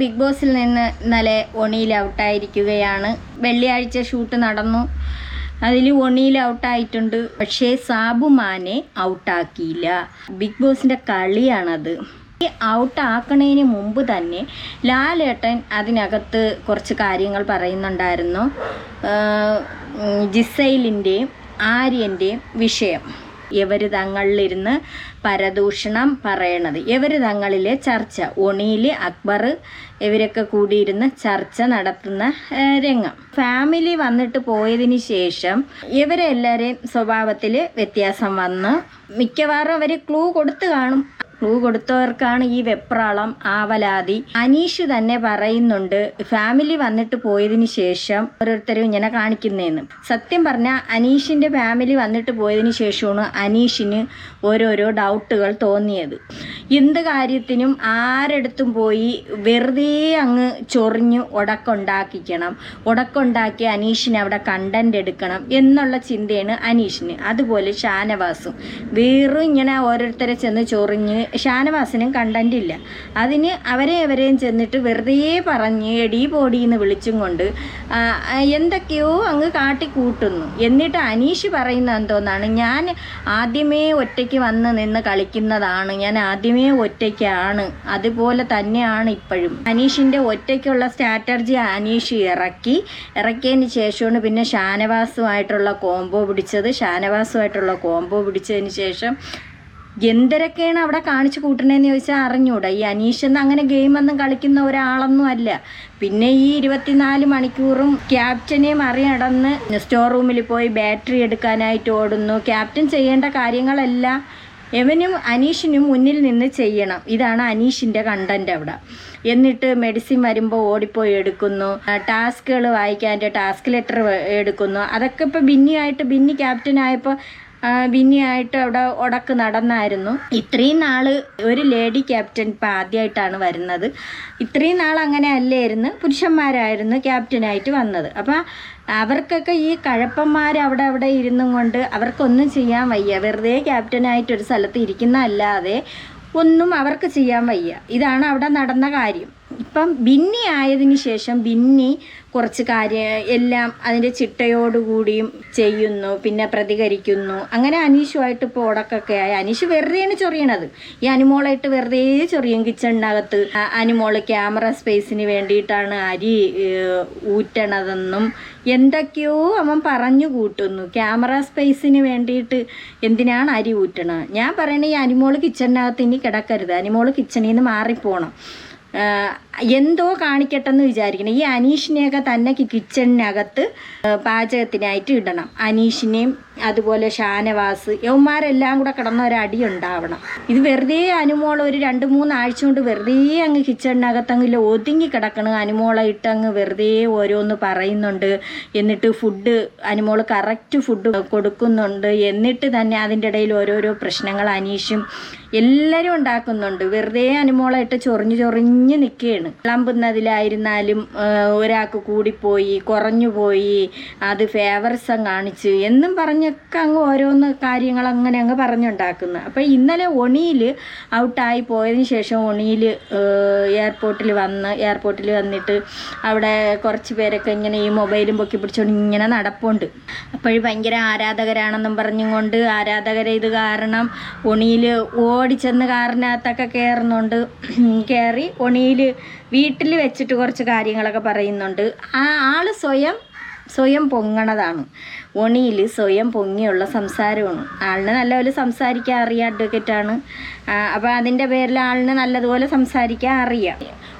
Big ബോസിൽ നിന്ന് ഇന്നലെ ഒണിയിൽ ഔട്ടായിരിക്കുകയാണ്. വെള്ളിയാഴ്ച ഷൂട്ട് നടന്നു. അതിൽ ഒണിയിൽ ഔട്ടായിട്ടുണ്ട്. പക്ഷേ സാബുമാനെ ഔട്ടാക്കിയില്ല. ബിഗ് ബോസിന്റെ കളിയാണത്. ഔട്ട് ആക്കണതിന് മുമ്പ് തന്നെ ലാലേട്ടൻ അതിനകത്ത് കുറച്ച് കാര്യങ്ങൾ പറയുന്നുണ്ടായിരുന്നു. ജിസൈലിന്റെയും ആര്യന്റെയും വിഷയം. ഇവർ തങ്ങളിലിരുന്ന് പരദൂഷണം പറയണത്. ഇവർ തങ്ങളിലെ ചർച്ച ഒണിയിൽ അക്ബർ ഇവരൊക്കെ കൂടിയിരുന്ന് ചർച്ച നടത്തുന്ന രംഗം. ഫാമിലി വന്നിട്ട് പോയതിന് ശേഷം ഇവരെല്ലാവരെയും സ്വഭാവത്തിൽ വ്യത്യാസം വന്ന് മിക്കവാറും അവർ ക്ലൂ കൊടുത്തു കാണും. ക്ലൂ കൊടുത്തവർക്കാണ് ഈ വെപ്രാളം ആവലാതി. അനീഷ് തന്നെ പറയുന്നുണ്ട് ഫാമിലി വന്നിട്ട് പോയതിന് ശേഷം ഓരോരുത്തരും ഇങ്ങനെ കാണിക്കുന്നതെന്ന് സത്യം പറഞ്ഞാൽ അനീഷിന്റെ ഫാമിലി വന്നിട്ട് പോയതിന് ശേഷമാണ് അനീഷിന് ഓരോരോ ഡൗട്ടുകൾ തോന്നിയത്. എന്ത് കാര്യത്തിനും ആരെടുത്തും പോയി വെറുതെ അങ്ങ് ചൊറിഞ്ഞ് ഉടക്കുണ്ടാക്കിക്കണം ഉടക്കുണ്ടാക്കി അനീഷിനെ അവിടെ കണ്ടന്റ് എടുക്കണം എന്നുള്ള ചിന്തയാണ് അനീഷിന്. അതുപോലെ ഷാനവാസും. വെറും ഇങ്ങനെ ഓരോരുത്തരെ ചെന്ന് ചൊറിഞ്ഞ് ഷാനവാസിനും കണ്ടന്റ് ഇല്ല. അതിന് അവരെ അവരെയും ചെന്നിട്ട് വെറുതെ പറഞ്ഞ് എടീ പോടി എന്ന് വിളിച്ചും കൊണ്ട് എന്തൊക്കെയോ അങ്ങ് കാട്ടിക്കൂട്ടുന്നു. എന്നിട്ട് അനീഷ് പറയുന്ന എന്തോന്നാണ് ഞാൻ ആദ്യമേ ഒറ്റയ്ക്ക് വന്ന് നിന്ന് കളിക്കുന്നതാണ് ഞാൻ ആദ്യമേ ഒറ്റയ്ക്കാണ് അതുപോലെ തന്നെയാണ് ഇപ്പോഴും. അനീഷിന്റെ ഒറ്റയ്ക്കുള്ള സ്ട്രാറ്റജി അനീഷ് ഇറക്കി. ഇറക്കിയതിന് ശേഷമാണ് പിന്നെ ഷാനവാസുമായിട്ടുള്ള കോംബോ പിടിച്ചത്. ഷാനവാസുമായിട്ടുള്ള കോംബോ പിടിച്ചതിന് ശേഷം എന്തൊക്കെയാണ് അവിടെ കാണിച്ചു കൂട്ടണേന്ന് ചോദിച്ചാൽ അറിഞ്ഞൂടാ. ഈ അനീഷ് എന്ന് അങ്ങനെ ഗെയിമൊന്നും കളിക്കുന്ന ഒരാളൊന്നും അല്ല. പിന്നെ ഈ ഇരുപത്തിനാല് മണിക്കൂറും ക്യാപ്റ്റനെ മറികടന്ന് സ്റ്റോർ റൂമിൽ പോയി ബാറ്ററി എടുക്കാനായിട്ട് ഓടുന്നു. ക്യാപ്റ്റൻ ചെയ്യേണ്ട കാര്യങ്ങളെല്ലാം എവനും അനീഷിനും മുന്നിൽ നിന്ന് ചെയ്യണം. ഇതാണ് അനീഷിന്റെ കണ്ടന്റ് അവിടെ. എന്നിട്ട് മെഡിസിൻ വരുമ്പോൾ ഓടിപ്പോയി എടുക്കുന്നു. ടാസ്കുകൾ വായിക്കാൻ ടാസ്ക് ലെറ്റർ എടുക്കുന്നു. അതൊക്കെ ഇപ്പോൾ ബിന്നിയായിട്ട് ബിന്നി ക്യാപ്റ്റനായപ്പോൾ ബിന്നിയായിട്ട് അവിടെ ഉടക്ക് നടന്നായിരുന്നു. ഇത്രയും നാൾ ഒരു ലേഡി ക്യാപ്റ്റൻ ഇപ്പം ആദ്യമായിട്ടാണ് വരുന്നത്. ഇത്രയും നാൾ അങ്ങനെ അല്ലായിരുന്നു. പുരുഷന്മാരായിരുന്നു ക്യാപ്റ്റനായിട്ട് വന്നത്. അപ്പം അവർക്കൊക്കെ ഈ കഴപ്പന്മാർ അവിടെ അവിടെ ഇരുന്നും കൊണ്ട് അവർക്കൊന്നും ചെയ്യാൻ വയ്യ. വെറുതെ ക്യാപ്റ്റനായിട്ടൊരു സ്ഥലത്ത് ഇരിക്കുന്ന അല്ലാതെ ഒന്നും അവർക്ക് ചെയ്യാൻ വയ്യ. ഇതാണ് അവിടെ നടന്ന കാര്യം. ഇപ്പം ബിന്നി ആയതിനു ശേഷം ബിന്നി കുറച്ച് കാര്യം എല്ലാം അതിന്റെ ചിട്ടയോടുകൂടിയും ചെയ്യുന്നു പിന്നെ പ്രതികരിക്കുന്നു. അങ്ങനെ അനീഷുമായിട്ട് ഇപ്പോൾ ഉടക്കൊക്കെ ആയി. അനീഷ് വെറുതെയാണ് ചൊറിയണത്. ഈ അനുമോളായിട്ട് വെറുതെ ചൊറിയും കിച്ചണിനകത്ത്. അനുമോൾ ക്യാമറ സ്പേസിന് വേണ്ടിയിട്ടാണ് അരി ഊറ്റണതെന്നും എന്തൊക്കെയോ അവൻ പറഞ്ഞു കൂട്ടുന്നു. ക്യാമറ സ്പേസിന് വേണ്ടിയിട്ട് എന്തിനാണ് അരി ഊറ്റണത്? ഞാൻ പറയണ ഈ അനുമോൾ കിച്ചണിനകത്ത് ഇനി കിടക്കരുത്. അനുമോൾ കിച്ചണിൽ നിന്ന് മാറിപ്പോണം. എന്തോ കാണിക്കട്ടെന്ന് വിചാരിക്കണം. ഈ അനീഷിനെയൊക്കെ തന്നെ കിച്ചണിനകത്ത് പാചകത്തിനായിട്ട് ഇടണം. അനീഷിനെയും അതുപോലെ ഷാനവാസ് യവന്മാരെല്ലാം കൂടെ കിടന്ന ഒരടി ഉണ്ടാവണം ഇത് വെറുതെ അനുമോൾ ഒരു രണ്ട് മൂന്നാഴ്ച കൊണ്ട് വെറുതെ അങ്ങ് കിച്ചണിനകത്ത് അങ്ങ് ഒതുങ്ങി കിടക്കണം. അനുമോളായിട്ട് ഇട്ട് അങ്ങ് വെറുതെ ഓരോന്ന് പറയുന്നുണ്ട്. എന്നിട്ട് ഫുഡ് അനുമോൾ കറക്റ്റ് ഫുഡ് കൊടുക്കുന്നുണ്ട്. എന്നിട്ട് തന്നെ അതിന്റെ ഇടയിൽ ഓരോരോ പ്രശ്നങ്ങൾ അനീഷും എല്ലാവരും ഉണ്ടാക്കുന്നുണ്ട്. വെറുതെ അനുമോളായിട്ട് ചൊറിഞ്ഞു ചൊറിഞ്ഞ് നിൽക്കുകയാണ് വിളമ്പുന്നതിലായിരുന്നാലും ഒരാൾക്ക് കൂടിപ്പോയി കുറഞ്ഞു പോയി അത് ഫേവർസം കാണിച്ച് എന്നും പറഞ്ഞൊക്കെ അങ്ങ് ഓരോന്ന് കാര്യങ്ങൾ അങ്ങനെ അങ്ങ് പറഞ്ഞുണ്ടാക്കുന്നത് അപ്പോൾ ഇന്നലെ ഒണിയിൽ ഔട്ടായി പോയതിന് ശേഷം ഒണിയിൽ എയർപോർട്ടിൽ വന്ന് എയർപോർട്ടിൽ വന്നിട്ട് അവിടെ കുറച്ച് പേരൊക്കെ ഇങ്ങനെ ഈ മൊബൈലും പൊക്കി പിടിച്ചുകൊണ്ട് ഇങ്ങനെ നടപ്പുണ്ട്. അപ്പോഴും ഭയങ്കര ആരാധകരാണെന്നും പറഞ്ഞുകൊണ്ട് ആരാധകരെ ഇത് കാരണം ഒണിയിൽ ഓടിച്ചെന്ന് കാറിനകത്തൊക്കെ കയറുന്നുണ്ട് കയറി ഒണിയിൽ വീട്ടിൽ വെച്ചിട്ട് കുറച്ച് കാര്യങ്ങളൊക്കെ പറയുന്നുണ്ട്. ആ ആൾ സ്വയം സ്വയം പൊങ്ങണതാണ്. ഒണിയിൽ സ്വയം പൊങ്ങിയുള്ള സംസാരമാണ്. ആളിനെ നല്ലപോലെ സംസാരിക്കാൻ അറിയാം അഡ്വക്കേറ്റാണ് അപ്പോൾ അതിന്റെ പേരിൽ ആളിന് നല്ലതുപോലെ സംസാരിക്കാൻ അറിയാം.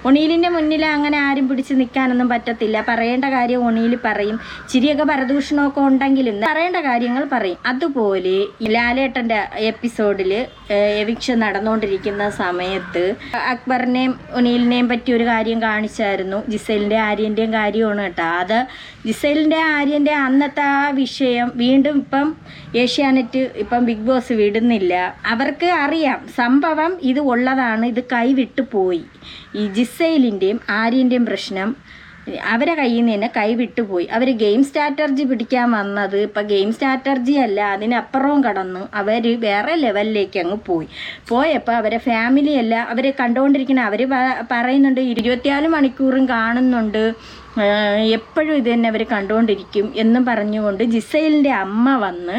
ഒണീലിന്റെ മുന്നിൽ അങ്ങനെ ആരും പിടിച്ച് നിൽക്കാനൊന്നും പറ്റത്തില്ല. പറയേണ്ട കാര്യം ഒണീൽ പറയും. ചിരിയൊക്കെ പരദൂഷണമൊക്കെ ഉണ്ടെങ്കിലും പറയേണ്ട കാര്യങ്ങൾ പറയും. അതുപോലെ ലാലേട്ടന്റെ എപ്പിസോഡിൽ എവിക്ഷൻ നടന്നുകൊണ്ടിരിക്കുന്ന സമയത്ത് അക്ബറിനെയും ഒനീലിനെയും പറ്റി ഒരു കാര്യം കാണിച്ചായിരുന്നു. ജിസൈലിന്റെ ആര്യന്റെയും കാര്യമാണ് കേട്ടോ. അത് ജിസൈലിന്റെ ആര്യന്റെ അന്നത്തെ ആ വിഷയം വീണ്ടും ഇപ്പം ഏഷ്യാനെറ്റ് ഇപ്പം ബിഗ് ബോസ് വിടുന്നില്ല. അവർക്ക് അറിയാം. സംഭവം ഇത് ഉള്ളതാണ് ഇത് കൈവിട്ട് പോയി. ഈ ജിസൈലിന്റെയും ആര്യന്റെയും പ്രശ്നം അവരെ കയ്യിൽ നിന്ന് തന്നെ കൈവിട്ടു പോയി. അവർ ഗെയിം സ്ട്രാറ്റർജി പിടിക്കാൻ വന്നത് ഇപ്പം ഗെയിം സ്ട്രാറ്റർജി അല്ല അതിനപ്പുറവും കടന്നു. അവർ വേറെ ലെവലിലേക്ക് അങ്ങ് പോയി. പോയപ്പോൾ അവരെ ഫാമിലി അല്ല അവർ കണ്ടുകൊണ്ടിരിക്കുന്ന അവർ പറയുന്നുണ്ട് ഇരുപത്തിനാല് മണിക്കൂറും കാണുന്നുണ്ട്. എപ്പോഴും ഇത് തന്നെ അവർ കണ്ടുകൊണ്ടിരിക്കും എന്നും പറഞ്ഞുകൊണ്ട് ജിസൈലിന്റെ അമ്മ വന്ന്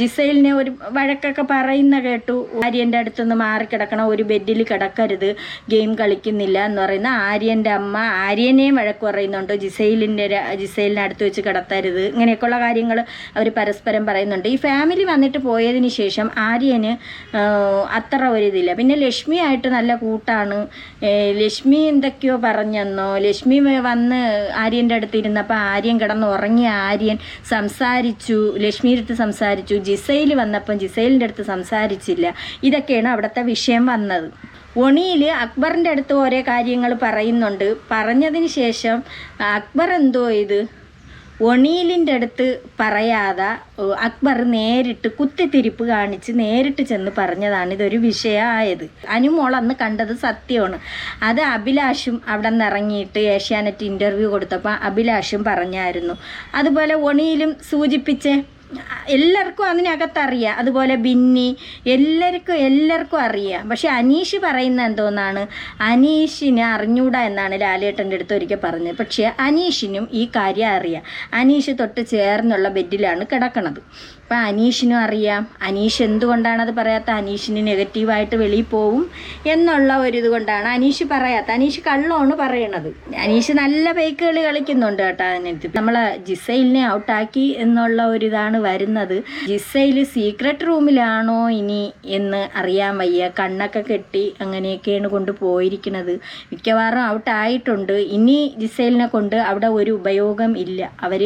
ജിസൈലിനെ ഒരു വഴക്കൊക്കെ പറയുന്ന കേട്ടു. ആര്യന്റെ അടുത്തുനിന്ന് മാറിക്കിടക്കണം ഒരു ബെഡിൽ കിടക്കരുത് ഗെയിം കളിക്കുന്നില്ല എന്ന് പറയുന്ന ആര്യന്റെ അമ്മ ആര്യനെയും വഴക്ക് പറയുന്നുണ്ട്. ജിസൈലിന്റെ ജിസൈലിനെ അടുത്ത് വെച്ച് കിടത്തരുത്. ഇങ്ങനെയൊക്കെയുള്ള കാര്യങ്ങൾ അവർ പരസ്പരം പറയുന്നുണ്ട്. ഈ ഫാമിലി വന്നിട്ട് പോയതിന് ശേഷം ആര്യന് അത്ര ഒരിതില്ല പിന്നെ ലക്ഷ്മിയായിട്ട് നല്ല കൂട്ടാണ്. ലക്ഷ്മി എന്തൊക്കെയോ പറഞ്ഞെന്നോ ലക്ഷ്മി വന്ന് ആര്യന്റെ അടുത്ത് ഇരുന്നപ്പോൾ ആര്യൻ കിടന്ന് ഉറങ്ങി ആര്യൻ സംസാരിച്ചു. ലക്ഷ്മിയുടെ അടുത്ത് സംസാരിച്ചു. ജിസയിൽ വന്നപ്പം ജിസൈലിന്റെ അടുത്ത് സംസാരിച്ചില്ല. ഇതൊക്കെയാണ് അവിടുത്തെ വിഷയം വന്നത്. ഒണിയിൽ അക്ബറിന്റെ അടുത്ത് ഓരോ കാര്യങ്ങൾ പറയുന്നുണ്ട്. പറഞ്ഞതിന് ശേഷം അക്ബർ എന്തോ ഇത്? ഒണീലിന്റെ അടുത്ത് പറയാതെ അക്ബർ നേരിട്ട് കുത്തിത്തിരിപ്പ് കാണിച്ച് നേരിട്ട് ചെന്ന് പറഞ്ഞതാണ് ഇതൊരു വിഷയമായത്. അനുമോൾ അന്ന് കണ്ടത് സത്യമാണ്. അത് അഭിലാഷും അവിടെ നിന്ന് ഇറങ്ങിയിട്ട് ഏഷ്യാനെറ്റ് ഇന്റർവ്യൂ കൊടുത്തപ്പോൾ അഭിലാഷും പറഞ്ഞായിരുന്നു. അതുപോലെ ഒണിയിലും സൂചിപ്പിച്ചേ എല്ലാവർക്കും അതിനകത്തറിയാം അതുപോലെ ബിന്നി എല്ലാവർക്കും എല്ലാവർക്കും അറിയാം. പക്ഷെ അനീഷ് പറയുന്ന എന്തോന്നാണ്? അനീഷിനെ അറിഞ്ഞൂടാ എന്നാണ് ലാലേട്ടന്റെ അടുത്ത് ഒരിക്കൽ പറഞ്ഞത്. പക്ഷേ അനീഷിനും ഈ കാര്യം അറിയാം. അനീഷ് തൊട്ട് ചേർന്നുള്ള ബെഡിലാണ് കിടക്കണത്. അപ്പം അനീഷിനും അറിയാം. അനീഷ് എന്തുകൊണ്ടാണ് അത് പറയാത്ത? അനീഷിന് നെഗറ്റീവായിട്ട് വെളിയിൽ പോവും എന്നുള്ള ഒരു ഇത് കൊണ്ടാണ് അനീഷ് പറയാത്ത. അനീഷ് കള്ളമാണ് പറയണത്. അനീഷ് നല്ല പേക്ക് കളി കളിക്കുന്നുണ്ട് കേട്ടോ അതിനടുത്ത് നമ്മളെ ജിസൈലിനെ ഔട്ടാക്കി എന്നുള്ള ഒരു ഇതാണ് വരുന്നത്. ജിസയിൽ സീക്രട്ട് റൂമിലാണോ ഇനി എന്ന് അറിയാൻ വയ്യ. കണ്ണൊക്കെ കെട്ടി അങ്ങനെയൊക്കെയാണ് കൊണ്ട് പോയിരിക്കുന്നത്. മിക്കവാറും ഔട്ടായിട്ടുണ്ട് ഇനി ജിസൈലിനെ കൊണ്ട് അവിടെ ഒരു ഉപയോഗം ഇല്ല. അവർ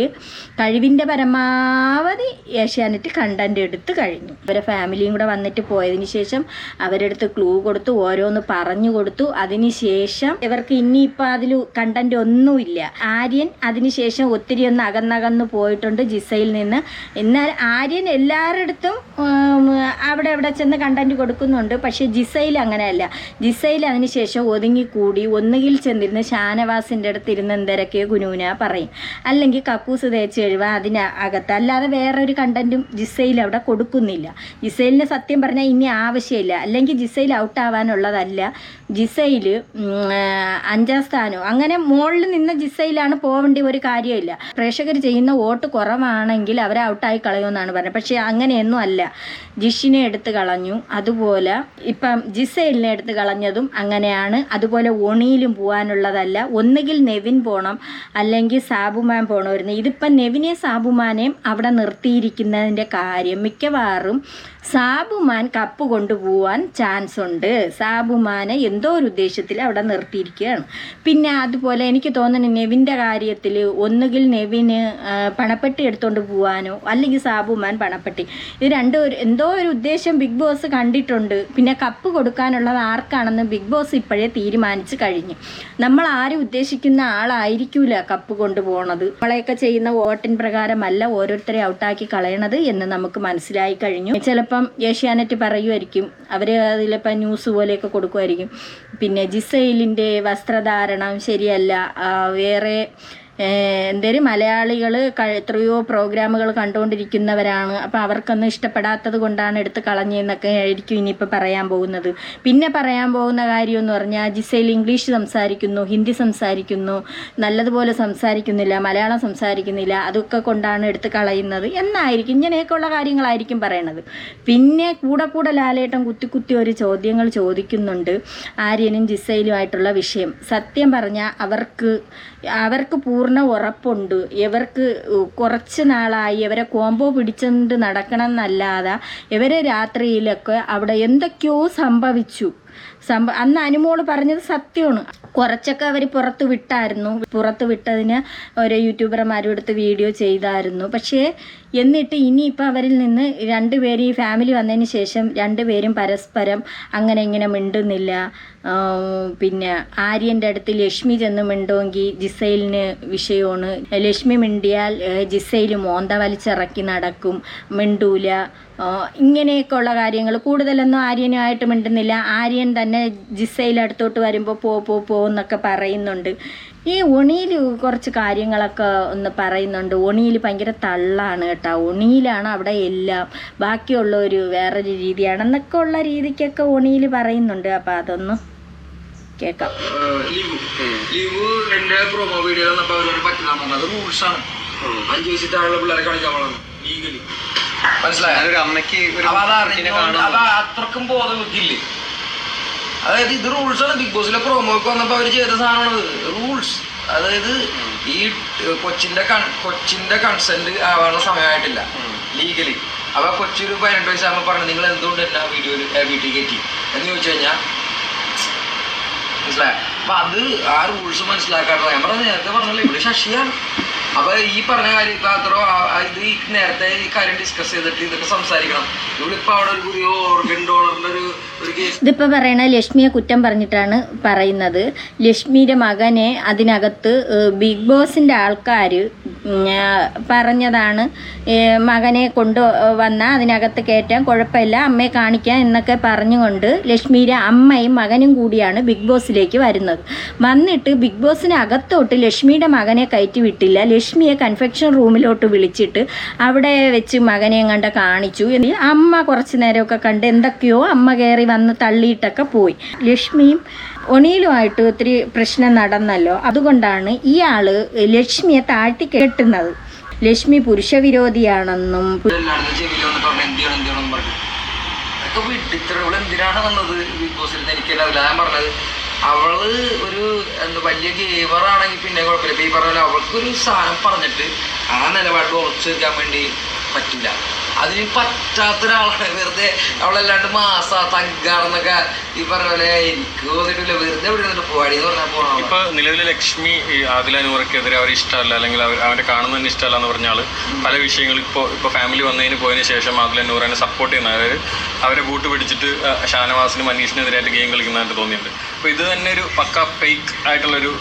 കഴിവിന്റെ പരമാവധി ഏഷ്യാനെറ്റ് കണ്ടന്റ് എടുത്ത് കഴിഞ്ഞു. അവരെ ഫാമിലിയും കൂടെ വന്നിട്ട് പോയതിന് ശേഷം അവരെടുത്ത് ക്ലൂ കൊടുത്തു ഓരോന്ന് പറഞ്ഞു കൊടുത്തു. അതിനുശേഷം ഇവർക്ക് ഇനിയിപ്പോൾ അതിൽ കണ്ടന്റ് ഒന്നുമില്ല. ആര്യൻ അതിനുശേഷം ഒത്തിരി ഒന്ന് അകന്നകന്ന് പോയിട്ടുണ്ട് ജിസയിൽ നിന്ന്. എന്നാൽ ആര്യൻ എല്ലാവരുടെ ഉം, അവിടെ അവിടെ ചെന്ന് കണ്ടന്റ് കൊടുക്കുന്നുണ്ട്. പക്ഷേ ജിസയിൽ അങ്ങനെയല്ല. ജിസയിൽ അതിനുശേഷം ഒതുങ്ങിക്കൂടി. ഒന്നുകിൽ ചെന്നിരുന്ന് ഷാനവാസിന്റെ അടുത്ത് ഇരുന്ന് എന്തരൊക്കെയോ ഗുനൂന പറയും. അല്ലെങ്കിൽ കക്കൂസ് തേച്ച് കഴിയുക അതിന് അകത്ത് അല്ലാതെ വേറൊരു കണ്ടന്റും ജിസയിൽ അവിടെ കൊടുക്കുന്നില്ല. ജിസൈലിന് സത്യം പറഞ്ഞാൽ ഇനി ആവശ്യമില്ല. അല്ലെങ്കിൽ ജിസയിൽ ഔട്ട് ആവാനുള്ളതല്ല. ജിസയിൽ അഞ്ചാം സ്ഥാനം. അങ്ങനെ മുകളിൽ നിന്ന് ജിസയിലാണ് പോവേണ്ട ഒരു കാര്യമില്ല. പ്രേക്ഷകർ ചെയ്യുന്ന വോട്ട് കുറവാണെങ്കിൽ അവരെ ഔട്ടായി കളയുമെന്നാണ് പറഞ്ഞത്. പക്ഷേ അങ്ങനെയൊന്നും അല്ല. ജിഷിനെ എടുത്ത് കളഞ്ഞു. അതുപോലെ ഇപ്പം ജിസൈലിനെ എടുത്ത് കളഞ്ഞതും അങ്ങനെയാണ്. അതുപോലെ ഒണിയിലും പോകാനുള്ളതല്ല. ഒന്നുകിൽ നെവിൻ പോകണം അല്ലെങ്കിൽ സാബുമാൻ പോകണമായിരുന്നു ഇതിപ്പം നെവിനെ സാബുമാനെയും അവിടെ നിർത്തിയിരിക്കുന്നതിന്റെ കാര്യം മിക്കവാറും സാബുമാൻ കപ്പ് കൊണ്ടുപോവാൻ ചാൻസ് ഉണ്ട്. സാബുമാനെ എന്തോ ഒരു ഉദ്ദേശത്തിൽ അവിടെ നിർത്തിയിരിക്കുകയാണ്. പിന്നെ അതുപോലെ എനിക്ക് തോന്നുന്നു നെവിന്റെ കാര്യത്തിൽ ഒന്നുകിൽ നെവിന് പണപ്പെട്ടി എടുത്തുകൊണ്ട് പോവാനോ അല്ലെങ്കിൽ സാബുമാൻ പണപ്പെട്ടി. ഇത് രണ്ടും ഒരു എന്തോ ഒരു ഉദ്ദേശം ബിഗ് ബോസ് കണ്ടിട്ടുണ്ട്. പിന്നെ കപ്പ് കൊടുക്കാനുള്ളത് ആർക്കാണെന്ന് ബിഗ് ബോസ് ഇപ്പോഴേ തീരുമാനിച്ച് കഴിഞ്ഞു. നമ്മൾ ആരും ഉദ്ദേശിക്കുന്ന ആളായിരിക്കൂല കപ്പ് കൊണ്ടുപോകണത് നമ്മളെയൊക്കെ ചെയ്യുന്ന വോട്ടിൻ പ്രകാരമല്ല ഓരോരുത്തരെ ഔട്ടാക്കി കളയണത് എന്ന് നമുക്ക് മനസ്സിലായി കഴിഞ്ഞു. ചിലപ്പം ഏഷ്യാനെറ്റ് പറയുമായിരിക്കും. അവർ അതിലിപ്പം ന്യൂസ് പോലെയൊക്കെ കൊടുക്കുമായിരിക്കും. പിന്നെ ജിസൈലിന്റെ വസ്ത്രധാരണം ശരിയല്ല. വേറെ എന്തേലും മലയാളികൾ എത്രയോ പ്രോഗ്രാമുകൾ കണ്ടുകൊണ്ടിരിക്കുന്നവരാണ്. അപ്പോൾ അവർക്കൊന്നും ഇഷ്ടപ്പെടാത്തത് കൊണ്ടാണ് എടുത്ത് കളഞ്ഞതെന്നൊക്കെ ആയിരിക്കും ഇനിയിപ്പോൾ പറയാൻ പോകുന്നത്. പിന്നെ പറയാൻ പോകുന്ന കാര്യം എന്ന് പറഞ്ഞാൽ ജിസയിൽ ഇംഗ്ലീഷ് സംസാരിക്കുന്നു ഹിന്ദി സംസാരിക്കുന്നു നല്ലതുപോലെ സംസാരിക്കുന്നില്ല മലയാളം സംസാരിക്കുന്നില്ല അതൊക്കെ കൊണ്ടാണ് എടുത്ത് കളയുന്നത് എന്നായിരിക്കും ഇങ്ങനെയൊക്കെയുള്ള കാര്യങ്ങളായിരിക്കും പറയണത്. പിന്നെ കൂടെ കൂടെ ലാലേട്ടൻ കുത്തി കുത്തി ഒരു ചോദ്യങ്ങൾ ചോദിക്കുന്നുണ്ട് ആര്യനും ജിസയിലുമായിട്ടുള്ള വിഷയം. സത്യം പറഞ്ഞാൽ അവർക്ക് അവർക്ക് പൂർണ ഉറപ്പുണ്ട്. ഇവർക്ക് കുറച്ച് നാളായി ഇവരെ കോമ്പോ പിടിച്ചുകൊണ്ട് നടക്കണം എന്നല്ലാതെ ഇവരെ രാത്രിയിലൊക്കെ അവിടെ എന്തൊക്കെയോ സംഭവിച്ചു. സംഭ അന്ന് അനുമോൾ പറഞ്ഞത് സത്യമാണ്. കുറച്ചൊക്കെ അവർ പുറത്ത് വിട്ടായിരുന്നു. പുറത്ത് വിട്ടതിന് ഓരോ യൂട്യൂബർമാരും എടുത്ത് വീഡിയോ ചെയ്തായിരുന്നു. പക്ഷേ എന്നിട്ട് ഇനിയിപ്പോൾ അവരിൽ നിന്ന് രണ്ടുപേരും ഈ ഫാമിലി വന്നതിന് ശേഷം രണ്ടുപേരും പരസ്പരം അങ്ങനെ ഇങ്ങനെ മിണ്ടുന്നില്ല. പിന്നെ ആര്യന്റെ അടുത്ത് ലക്ഷ്മി ചെന്ന് മിണ്ടുമെങ്കിൽ ജിസൈലിന് വിഷയമാണ്. ലക്ഷ്മി മിണ്ടിയാൽ ജിസൈൽ മോന്ത വലിച്ചിറക്കി നടക്കും. മിണ്ടൂല. ഇങ്ങനെയൊക്കെ ഉള്ള കാര്യങ്ങൾ. കൂടുതലൊന്നും ആര്യനുമായിട്ട് മിണ്ടുന്നില്ല. ആര്യൻ തന്നെ ജിസയിൽ അടുത്തോട്ട് വരുമ്പോൾ പോ പോ പോ എന്നൊക്കെ പറയുന്നുണ്ട്. ഈ ഒണിയിൽ കുറച്ച് കാര്യങ്ങളൊക്കെ ഒന്ന് പറയുന്നുണ്ട്. ഒണിയിൽ ഭയങ്കര തള്ളാണ് കേട്ടോ. ഒണിയിലാണ് അവിടെ എല്ലാം. ബാക്കിയുള്ള ഒരു വേറൊരു രീതിയാണ്. എന്നൊക്കെ ഉള്ള രീതിക്കൊക്കെ ഒണിയിൽ പറയുന്നുണ്ട്. അപ്പം അതൊന്നും കേൾക്കാം. ലീവ്. ലീവ് എന്റെ പ്രൊമോ വീഡിയോ അവരോട് പറ്റില്ല അത് റൂൾസ് ആണ്. അഞ്ചു വയസ്സിൽ താഴെ പിള്ളേരെ കളിക്കാൻ ലീഗലി മനസ്സിലായോ? അമ്മയ്ക്ക് അത്രക്കും ബോധം അതായത് ഇത് റൂൾസ് ആണ്. ബിഗ് ബോസിലെ പ്രൊമോക്ക് വന്നപ്പോ അവർ ചെയ്ത സാധനമാണ് റൂൾസ് അതായത് ഈ കൊച്ചിന്റെ കൊച്ചിന്റെ കൺസെന്റ് ആവാനുള്ള സമയമായിട്ടില്ല. ലീഗലി അപ്പൊ കൊച്ചി ഒരു പതിനെട്ട് വയസ്സാകുമ്പോ പറഞ്ഞു നിങ്ങൾ എന്തുകൊണ്ട് എന്നാ വീഡിയോയിൽ വീട്ടിൽ കയറ്റി? എന്ന് ചോദിച്ചു കഴിഞ്ഞാൽ മനസ്സിലായ? അപ്പൊ അത് ആ റൂൾസ് മനസ്സിലാക്കാട്ടോ ഞാൻ പറഞ്ഞ നേരത്തെ പറഞ്ഞല്ലോ ഇവിടെ ശശിയാണ്. അപ്പൊ ഈ പറഞ്ഞ കാര്യം ഇപ്പൊ അത്ര ഇത് ഈ നേരത്തെ ഈ കാര്യം ഡിസ്കസ് ചെയ്തിട്ട് ഇതൊക്കെ സംസാരിക്കണം. ഇവിടിപ്പോ അവിടെ ഒരു പുതിയ ഓർഗൻ ഡോണറിന്റെ ഒരു കേസ് ഇതിപ്പോൾ പറയണ ലക്ഷ്മിയെ കുറ്റം പറഞ്ഞിട്ടാണ് പറയുന്നത്. ലക്ഷ്മിയുടെ മകനെ അതിനകത്ത് ബിഗ് ബോസിന്റെ ആൾക്കാർ പറഞ്ഞതാണ് മകനെ കൊണ്ട് വന്ന അതിനകത്ത് കയറ്റാൻ കുഴപ്പമില്ല അമ്മയെ കാണിക്കാൻ എന്നൊക്കെ പറഞ്ഞുകൊണ്ട് ലക്ഷ്മിയുടെ അമ്മയും മകനും കൂടിയാണ് ബിഗ് ബോസിലേക്ക് വരുന്നത്. വന്നിട്ട് ബിഗ് ബോസിന് അകത്തോട്ട് ലക്ഷ്മിയുടെ മകനെ കയറ്റി വിട്ടില്ല. ലക്ഷ്മിയെ കൺഫെക്ഷൻ റൂമിലോട്ട് വിളിച്ചിട്ട് അവിടെ വെച്ച് മകനെ കണ്ട കാണിച്ചു അമ്മ കുറച്ച് നേരമൊക്കെ കണ്ട് എന്തൊക്കെയോ അമ്മ കയറി വന്ന് തള്ളിയിട്ടൊക്കെ പോയി. ലക്ഷ്മിയും ഒണിയിലുമായിട്ട് ഒത്തിരി പ്രശ്നം നടന്നല്ലോ. അതുകൊണ്ടാണ് ഇയാൾ ലക്ഷ്മിയെ താഴ്ത്തി കെട്ടുന്നത്. ലക്ഷ്മി പുരുഷവിരോധിയാണെന്നും ഇത്ര എന്തിനാണ് വന്നത്? ബിഗ് ബോസിൽ എനിക്കല്ല ഞാൻ പറഞ്ഞത് അവൾ ഒരു എന്താ വലിയ ഗേവറാണെങ്കിൽ പിന്നെ കുഴപ്പമില്ല. ഇപ്പൊ ഈ പറഞ്ഞ അവൾക്കൊരു സാധനം പറഞ്ഞിട്ട് ആ നിലപാട് ഉറച്ചു നിൽക്കാൻ വേണ്ടി പറ്റില്ല. അതിന് പറ്റാത്ത ഒരാളാണ് വെറുതെ അവളല്ലാണ്ട് മാസ തങ്കാണെന്നൊക്കെ ഈ പറഞ്ഞ പോലെ എനിക്ക് തോന്നിട്ടില്ല വെറുതെ ഇവിടെ നിന്നിട്ട് പോവാടി എന്ന് പറഞ്ഞാൽ പോകണം ഇപ്പൊ നിലവിലെ ലക്ഷ്മി ഈ ആദില നൂറയ്ക്കെതിരെ അവർ ഇഷ്ടമല്ല അല്ലെങ്കിൽ അവർ അവരെ കാണുന്നതിന് ഇഷ്ടമല്ല എന്ന് പറഞ്ഞാൽ പല വിഷയങ്ങളും ഇപ്പോൾ ഇപ്പോൾ ഫാമിലി വന്നതിന് പോയതിന് ശേഷം ആദില നൂറിനെ സപ്പോർട്ട് ചെയ്യുന്ന അതായത് അവരെ ബൂട്ട് പിടിച്ചിട്ട് ഷാനവാസിനും അനീഷിനെതിരായിട്ട് ഗെയിം കളിക്കുന്നതായിട്ട് തോന്നിയിട്ടുണ്ട്. അപ്പോൾ ഇത് തന്നെ ഒരു പക്ക ഫേക്ക് ആയിട്ടുള്ളൊരു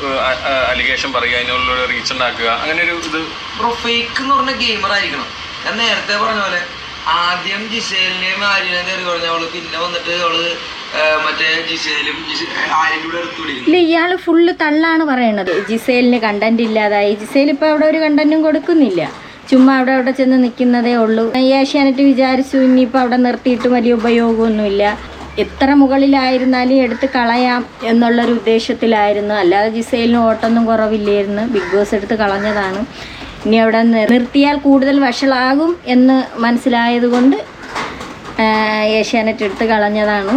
അലിഗേഷൻ പറയുക അതിനുള്ള റീച്ച് ഉണ്ടാക്കുക അങ്ങനെ ഒരു ഇത് ബ്രോ ഫേക്ക് എന്ന് പറഞ്ഞ ഗെയിമർ ആയിരിക്കണം. ഞാൻ നേരത്തെ പറഞ്ഞ പോലെ ആദ്യം ജിസേലിനെയും ആര്യനെയും കയറി പറഞ്ഞവൾ പിന്നെ വന്നിട്ട് അവൾ മറ്റേ ജിസേലും കൂടെ എടുത്തു ഇല്ല ഇയാൾ ഫുള്ള് തള്ളാണ് പറയണത്. ജിസേലിന് കണ്ടന്റ് ഇല്ലാതായി. ജിസേൽ ഇപ്പൊ അവിടെ ഒരു കണ്ടന്റും കൊടുക്കുന്നില്ല. ചുമ്മാ അവിടെ അവിടെ ചെന്ന് നിൽക്കുന്നതേ ഉള്ളൂ. ഏഷ്യാനെറ്റ് വിചാരിച്ചു ഇനിയിപ്പോൾ അവിടെ നിർത്തിയിട്ട് വലിയ ഉപയോഗമൊന്നുമില്ല. എത്ര മുകളിലായിരുന്നാലും എടുത്ത് കളയാം എന്നുള്ളൊരു ഉദ്ദേശത്തിലായിരുന്നു. അല്ലാതെ ജിസേലിന് ഓട്ടൊന്നും കുറവില്ലായിരുന്നു. ബിഗ് ബോസ് എടുത്ത് കളഞ്ഞതാണ്. ഇനി അവിടെ നിർത്തിയാൽ കൂടുതൽ വഷളാകും എന്ന് മനസ്സിലായതുകൊണ്ട് ഏഷ്യാനെറ്റ് എടുത്ത് കളഞ്ഞതാണ്.